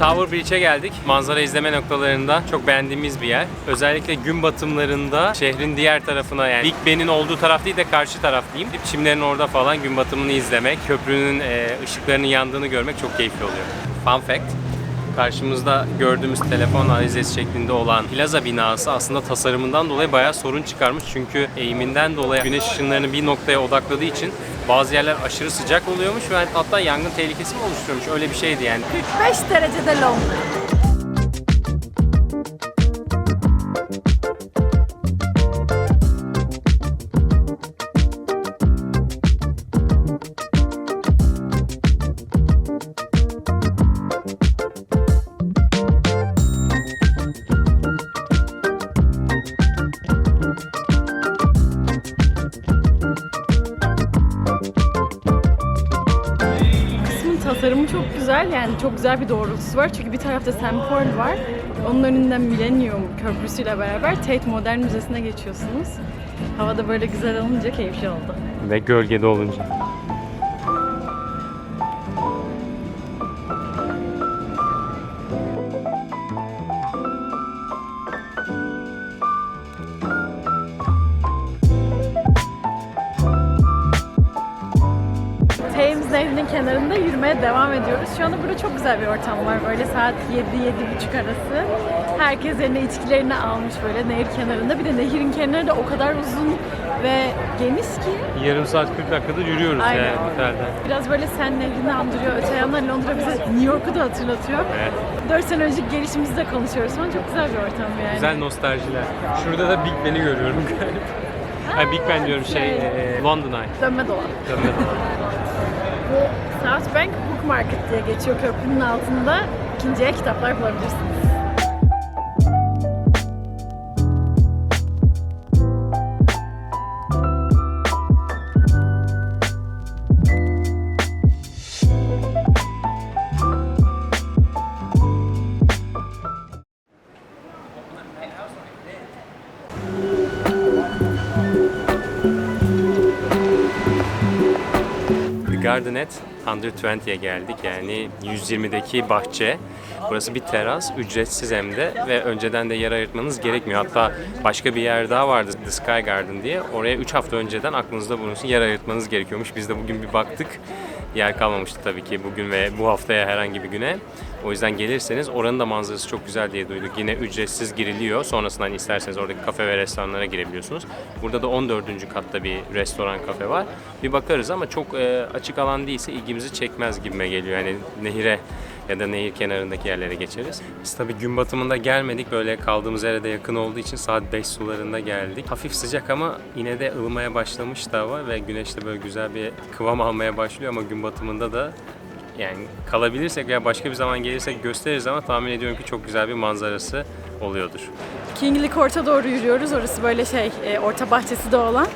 Tower Bridge'e geldik. Manzara izleme noktalarında çok beğendiğimiz bir yer. Özellikle gün batımlarında şehrin diğer tarafına yani Big Ben'in olduğu taraf değil de karşı taraf diyeyim. Çimlerin orada falan gün batımını izlemek, köprünün e, ışıklarının yandığını görmek çok keyifli oluyor. Fun fact, karşımızda gördüğümüz telefon arizesi şeklinde olan plaza binası aslında tasarımından dolayı bayağı sorun çıkarmış. Çünkü eğiminden dolayı güneş ışınlarını bir noktaya odakladığı için bazı yerler aşırı sıcak oluyormuş ve hatta yangın tehlikesi mi oluşturuyormuş öyle bir şeydi yani. 45 derecede Londra. Tasarımı çok güzel. Yani çok güzel bir doğrultusu var. Çünkü bir tarafta. Paul var. Onun önünden Millennium Köprüsü'yle beraber Tate Modern Müzesi'ne geçiyorsunuz. Havada böyle güzel olunca keyifli oldu. Ve gölgede olunca. Kenarında yürümeye devam ediyoruz. Şu anda burada çok güzel bir ortam var. Böyle saat 7-7.30 arası. Herkes eline içkilerini almış böyle nehir kenarında. Bir de nehirin kenarı da o kadar uzun ve geniş ki Yarım saat 40 dakikada yürüyoruz Aynen. yani otelden. Biraz böyle Sen Nehri'ni andırıyor. Öte yandan Londra bize New York'u da hatırlatıyor. Evet. 4 sene önceki gelişimizde konuşuyoruz falan. Çok güzel bir ortam yani. Güzel nostaljiler. Şurada da Big Ben'i görüyorum galiba. Ay Big Ben diyorum şey, e, London Eye. Dönme dolap. Dönme dolap. South Bank Book Market diye geçiyor köprünün altında. İkinciye kitaplar bulabilirsiniz. Gardenet Under 20'ye geldik yani 120'deki bahçe. Burası bir teras, ücretsiz hem de ve önceden de yer ayırtmanız gerekmiyor. Hatta başka bir yer daha vardı The Sky Garden diye. Oraya 3 hafta önceden aklınızda bulunsun yer ayırtmanız gerekiyormuş. Biz de bugün bir baktık. Yer kalmamıştı tabii ki bugün ve bu haftaya herhangi bir güne. O yüzden gelirseniz oranın da manzarası çok güzel diye duyduk. Yine ücretsiz giriliyor. Sonrasında hani isterseniz oradaki kafe ve restoranlara girebiliyorsunuz. Burada da 14. katta bir restoran kafe var. Bir bakarız ama çok e, açık alan değilse ilgimizi çekmez gibime geliyor. Yani nehire ya da nehir kenarındaki yerlere geçeriz. Biz tabii gün batımında gelmedik. Böyle kaldığımız yere de yakın olduğu için saat 5 sularında geldik. Hafif sıcak ama yine de ılmaya başlamış da hava ve güneş de böyle güzel bir kıvam almaya başlıyor ama gün batımında da yani kalabilirsek veya başka bir zaman gelirsek gösteririz ama tahmin ediyorum ki çok güzel bir manzarası oluyordur. Kingly Court'a doğru yürüyoruz. Orası böyle şey, e, orta bahçesi de olan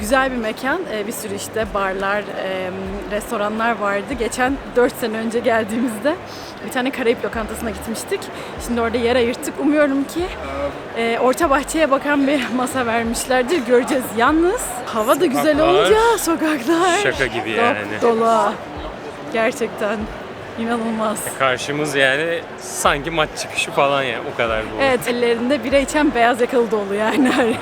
güzel bir mekan. E, bir sürü işte barlar, e, restoranlar vardı. Geçen 4 sene önce geldiğimizde bir tane Karayip lokantasına gitmiştik. Şimdi orada yer ayırttık. Umuyorum ki e, orta bahçeye bakan bir masa vermişlerdir. Göreceğiz. Yalnız hava da güzel Sokaklar olunca sokaklar şaka gibi yani. dolu. Gerçekten inanılmaz. Karşımız yani sanki maç çıkışı falan yani o kadar dolu. Evet ellerinde bira içen beyaz yakalı dolu yani her yer.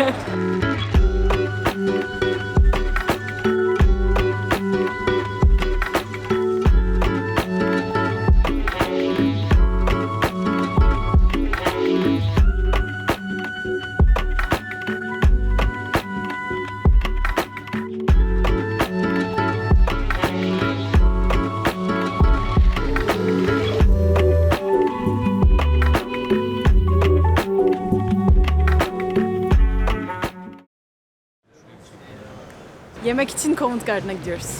Yemek için Covent Garden'a gidiyoruz.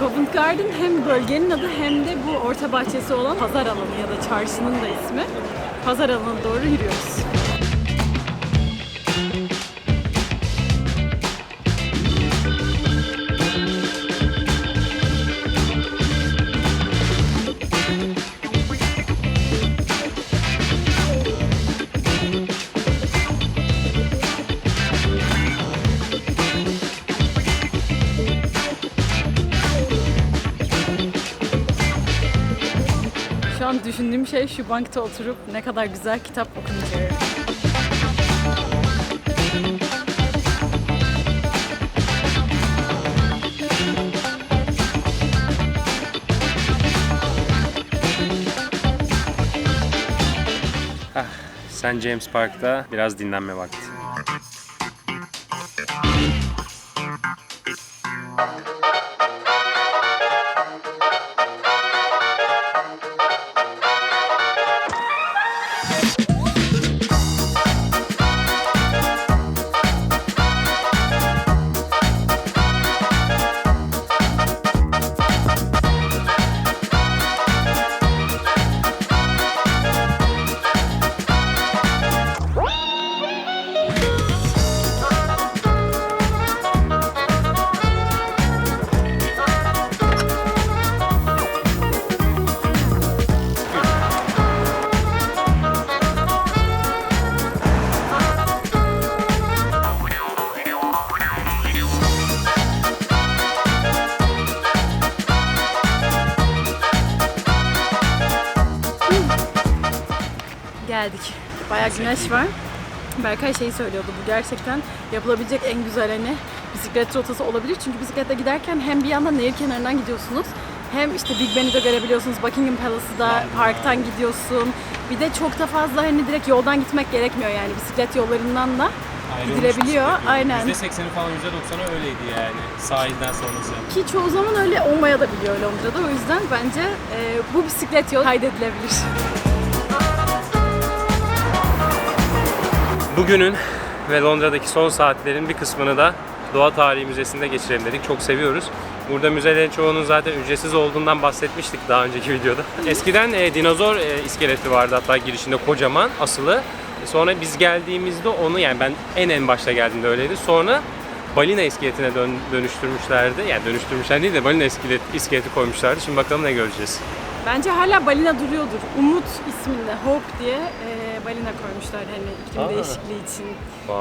Covent Garden hem bölgenin adı hem de bu orta bahçesi olan pazar alanı ya da çarşının da ismi. Pazar alanına doğru yürüyoruz. An düşündüğüm şey şu bankta oturup ne kadar güzel kitap okunacak. St. James Park'ta biraz dinlenme vakti. Geldik. Bayağı güneş var. Berkay şeyi söylüyordu. Bu gerçekten yapılabilecek en güzel hani bisiklet rotası olabilir. Çünkü bisikletle giderken hem bir yandan nehir kenarından gidiyorsunuz. Hem işte Big Ben'i de görebiliyorsunuz. Buckingham Palace'ı da parktan gidiyorsun. Bir de çok da fazla hani direkt yoldan gitmek gerekmiyor yani bisiklet yollarından da gidilebiliyor. Aynen. %80'i falan %90'ı öyleydi yani sahilden sonrası. Ki çoğu zaman öyle olmaya da biliyor Londra'da. O yüzden bence e, bu bisiklet yolu kaydedilebilir. Bugünün ve Londra'daki son saatlerin bir kısmını da Doğa Tarihi Müzesi'nde geçirelim dedik. Çok seviyoruz. Burada müzelerin çoğunun zaten ücretsiz olduğundan bahsetmiştik daha önceki videoda. Eskiden e, dinozor e, iskeleti vardı hatta girişinde kocaman asılı. Sonra biz geldiğimizde onu yani ben en en başta geldiğimde öyleydi. Sonra balina iskeletine dön, dönüştürmüşlerdi. Yani dönüştürmüşler değil de balina iskelet, iskeleti koymuşlardı. Şimdi bakalım ne göreceğiz. Bence hala balina duruyordur. Umut isminde Hope diye e, balina koymuşlar hani iklim Aa. değişikliği için.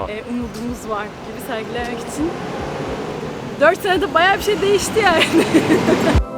E, umudumuz var gibi sergilemek için. 4 senede bayağı bir şey değişti yani.